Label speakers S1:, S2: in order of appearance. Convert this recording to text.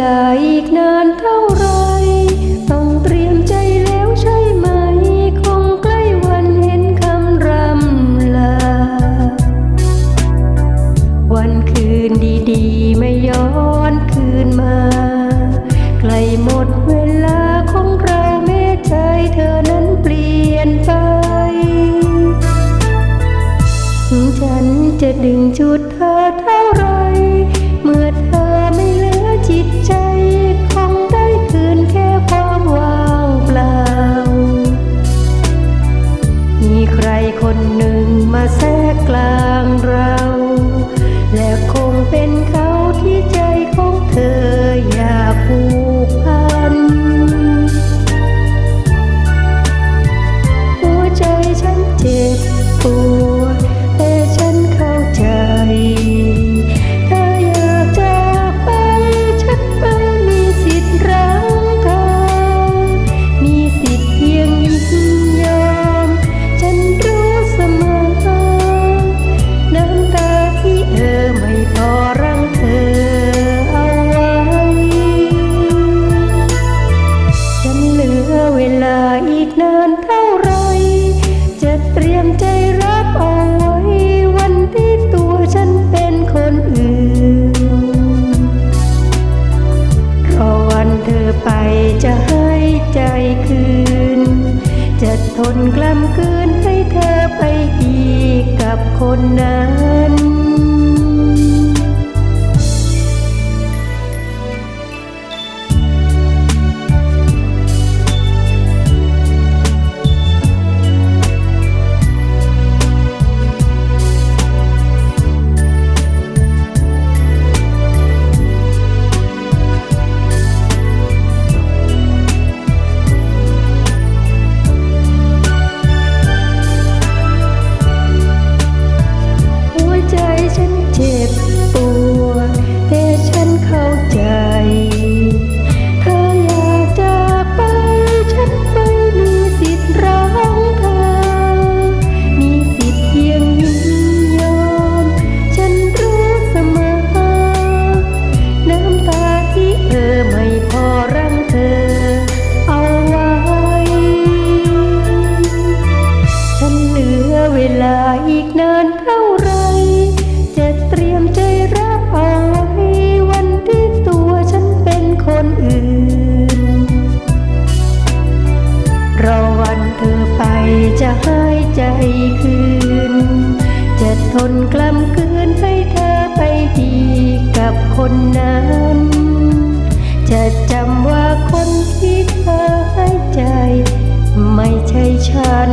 S1: ลาอีกนานเท่าไร ต้องเตรียมใจแล้วใช่ไหม คงใกล้วันเห็นคำรำลา วันคืนดีๆ ไม่ย้อนคืนมา ใกล้หมดเวลาของเราเม่ใจเธอนั้นเปลี่ยนไป ฉันจะดึงจุดเธอ จะทนกล้ำคืนให้เธอไปอีกกับคนนั้น เท่าไรจะเตรียมใจรับเอาไว้วันที่ตัวฉันเป็นคนอื่น รอวันเธอไปจะหายใจคืน จะทนกล้ำคืนให้เธอไปดีกับคนนั้น จะจำว่าคนที่เธอหาใจ ไม่ใช่ฉัน